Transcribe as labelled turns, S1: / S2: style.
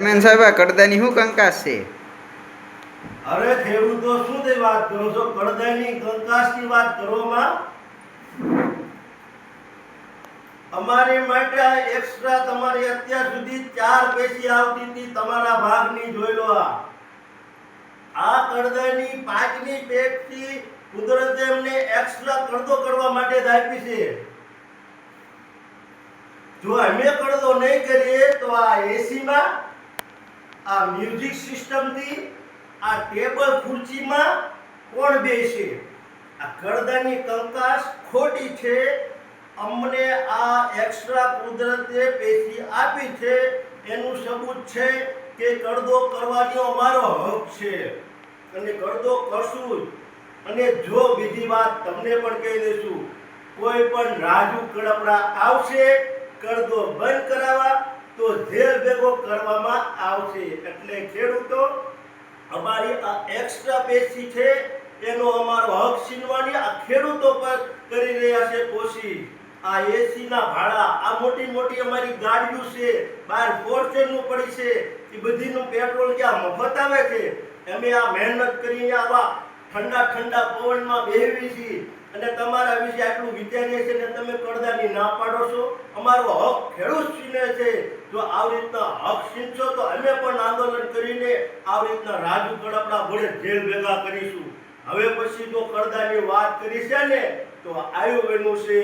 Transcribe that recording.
S1: Chairman સાહેબ, આ કડદાની શું કંકાસ છે?
S2: અરે ખેડૂતો શું તે વાત કરો છો? કડદાઈની કંકાસની વાત કરવામાં અમારી માટે એક્સ્ટ્રા તમારી અત્યાર સુધી ચાર પેશી આવતી હતી, તમારા ભાગની જોઈ લો આ. આ કડદાની પાંચની પેટથી કુદરતે એમને એક્સ્ટ્રા કડદો કરવા માટે જ આપી છે. જો અમે કડદો નહીં કરીએ તો આ એસીમાં આ મ્યુઝિક સિસ્ટમથી આ ટેબલ ખુરચીમાં કોણ બેસે? આ કડદાની કંકાસ ખોટી છે. અમને આ એક્સ્ટ્રા કુદરતે પેશી આપી છે. એનું સબૂત છે કે કડદો કરવાનો અમારો હક છે. અને કડદો કરશું જ. અને જો બીજી વાત તમને પણ કહી દઈશું, કોઈ પણ રાજુ કડપડા આવશે કડદો બંધ કરાવવા તો જે ભેગો કરવામાં આવશે એટલે ખેડૂતો અમારી આ એક્સ્ટ્રા પેશી છે, એનો અમારો હક છીનવાની આ ખેડૂતો પર કરી રહ્યા છે કોશિશ આ એસી ના ભાડા, આ મોટી મોટી અમારી ગાડીઓ છે, બહાર ફોર્ચ્યુનનું પડી છે, એ બધીનું પેટ્રોલ ક્યાં મફત આવે છે? અમે આ મહેનત કરીને આવા ઠંડા ઠંડા પવનમાં બેહવી છીએ. અને તમારા વિશે આટલું વિચારીએ છીએ ને તમે કડદાની ના પાડો છો. અમારો હક ખેડૂત છીને છે. આવી રીતના હક છો તો અમે પણ આંદોલન કરીને આવી રીતના રાજુ કડપડા ભોળે જેલ ભેગા કરીશું. હવે પછી જો કડદાની વાત કરી છે ને, તો આવ્યું એનું છે